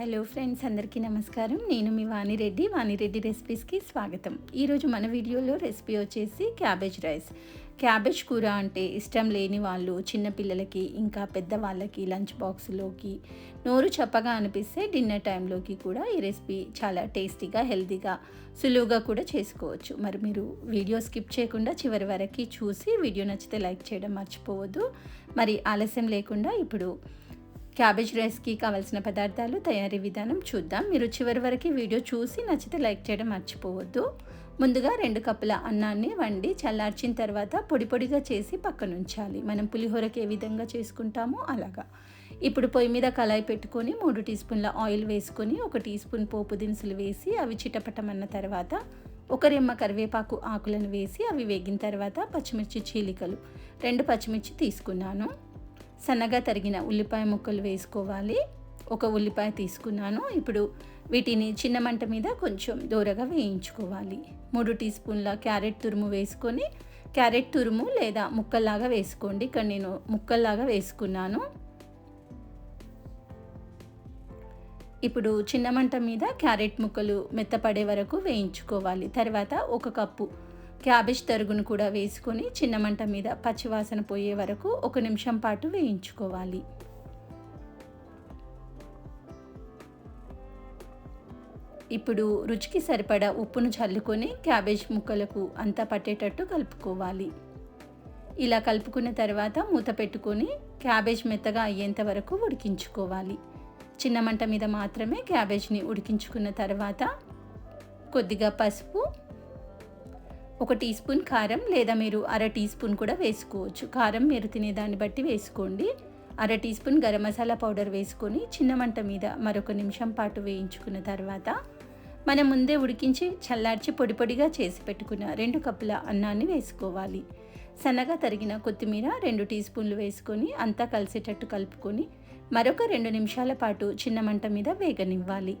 Hello friends అందరికీ నమస్కారం. నేను మీ వాణిరెడ్డి. వాణిరెడ్డి రెసిపీస్కి స్వాగతం. ఈరోజు మన వీడియోలో రెసిపీ వచ్చేసి క్యాబేజ్ రైస్. క్యాబేజ్ కూర అంటే ఇష్టం లేని వాళ్ళు చిన్నపిల్లలకి ఇంకా పెద్దవాళ్ళకి లంచ్ బాక్స్లోకి నోరు చప్పగా అనిపిస్తే డిన్నర్ టైంలోకి కూడా ఈ రెసిపీ చాలా టేస్టీగా హెల్తీగా సులువుగా కూడా చేసుకోవచ్చు. మరి మీరు వీడియో స్కిప్ చేయకుండా చివరి వరకు చూసి వీడియో నచ్చితే లైక్ చేయడం మర్చిపోవద్దు. మరి ఆలస్యం లేకుండా ఇప్పుడు క్యాబేజ్ రైస్కి కావాల్సిన పదార్థాలు తయారీ విధానం చూద్దాం. మీరు చివరి వరకు వీడియో చూసి నచ్చితే లైక్ చేయడం మర్చిపోవద్దు. ముందుగా రెండు కప్పుల అన్నాన్ని వండి చల్లార్చిన తర్వాత పొడి పొడిగా చేసి పక్కన ఉంచాలి మనం పులిహోరకి ఏ విధంగా చేసుకుంటామో అలాగా. ఇప్పుడు పొయ్యి మీద కళాయి పెట్టుకొని మూడు టీ స్పూన్ల ఆయిల్ వేసుకొని ఒక టీ స్పూన్ పోపు దినుసులు వేసి అవి చిటపటమన్న తర్వాత ఒక రెమ్మ కరివేపాకు ఆకులను వేసి అవి వేగిన తర్వాత పచ్చిమిర్చి చీలికలు రెండు పచ్చిమిర్చి తీసుకున్నాను. సన్నగా తరిగిన ఉల్లిపాయ ముక్కలు వేసుకోవాలి. ఒక ఉల్లిపాయ తీసుకున్నాను. ఇప్పుడు వీటిని చిన్న మంట మీద కొంచెం దూరగా వేయించుకోవాలి. మూడు టీ స్పూన్ల క్యారెట్ తురుము వేసుకొని క్యారెట్ తురుము లేదా ముక్కల్లాగా వేసుకోండి. ఇక్కడ నేను ముక్కల్లాగా వేసుకున్నాను. ఇప్పుడు చిన్న మంట మీద క్యారెట్ ముక్కలు మెత్తపడే వరకు వేయించుకోవాలి. తర్వాత ఒక కప్పు క్యాబేజ్ తరుగును కూడా వేసుకొని చిన్న మంట మీద పచ్చివాసన పోయే వరకు ఒక నిమిషం పాటు వేయించుకోవాలి. ఇప్పుడు రుచికి సరిపడా ఉప్పును చల్లుకొని క్యాబేజ్ ముక్కలకు అంతా పట్టేటట్టు కలుపుకోవాలి. ఇలా కలుపుకున్న తర్వాత మూత పెట్టుకొని క్యాబేజ్ మెత్తగా అయ్యేంత వరకు ఉడికించుకోవాలి. చిన్న మంట మీద మాత్రమే క్యాబేజ్ని ఉడికించుకున్న తర్వాత కొద్దిగా పసుపు ఒక టీ స్పూన్ కారం లేదా మీరు అర టీ స్పూన్ కూడా వేసుకోవచ్చు. కారం మీరు తినేదాన్ని బట్టి వేసుకోండి. అర teaspoon garam masala powder వేసుకొని చిన్న మంట మీద మరొక నిమిషం పాటు వేయించుకున్న తర్వాత మనం ముందే ఉడికించి చల్లార్చి పొడి పొడిగా చేసి పెట్టుకున్న రెండు కప్పుల అన్నాన్ని వేసుకోవాలి. సన్నగా తరిగిన కొత్తిమీర రెండు టీ స్పూన్లు వేసుకొని అంతా కలిసేటట్టు కలుపుకొని మరొక రెండు నిమిషాల పాటు చిన్న మంట మీద వేగనివ్వాలి.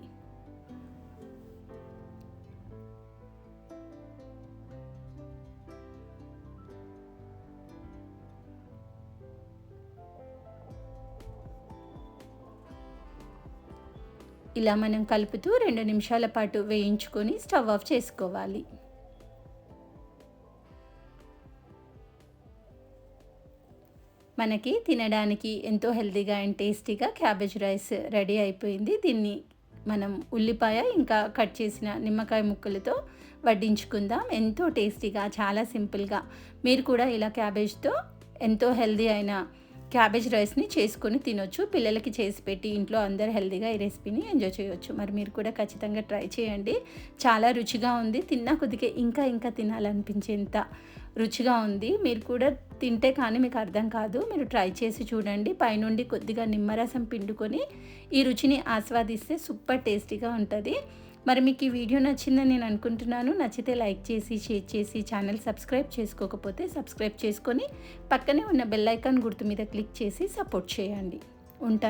ఇలా మనం కలుపుతూ రెండు నిమిషాల పాటు వేయించుకొని స్టవ్ ఆఫ్ చేసుకోవాలి. మనకి తినడానికి ఎంతో హెల్తీగా అండ్ టేస్టీగా క్యాబేజ్ రైస్ రెడీ అయిపోయింది. దీన్ని మనం ఉల్లిపాయ ఇంకా కట్ చేసిన నిమ్మకాయ ముక్కలతో వడ్డించుకుందాం. ఎంతో టేస్టీగా చాలా సింపుల్గా. మీరు కూడా ఇలా క్యాబేజ్తో ఎంతో హెల్దీ అయిన క్యాబేజ్ రైస్ని చేసుకొని తినొచ్చు. పిల్లలకి చేసి పెట్టి ఇంట్లో అందరు హెల్తీగా ఈ రెసిపీని ఎంజాయ్ చేయొచ్చు. మరి మీరు కూడా ఖచ్చితంగా ట్రై చేయండి. చాలా రుచిగా ఉంది. తిన్నా కొద్దిగా ఇంకా ఇంకా తినాలనిపించేంత రుచిగా ఉంది. మీరు కూడా తింటే కానీ మీకు అర్థం కాదు. మీరు ట్రై చేసి చూడండి. పైనుండి కొద్దిగా నిమ్మరసం పిండుకొని ఈ రుచిని ఆస్వాదిస్తే సూపర్ టేస్టీగా ఉంటుంది. మరి మీకు ఈ వీడియో నచ్చిందని నేను అనుకుంటున్నాను. నచ్చితే లైక్ చేసి షేర్ చేసి ఛానల్ సబ్స్క్రైబ్ చేసుకోకపోతే సబ్స్క్రైబ్ చేసుకొని పక్కనే ఉన్న బెల్ ఐకాన్ గుర్తు మీద క్లిక్ చేసి సపోర్ట్ చేయండి. ఉంటాను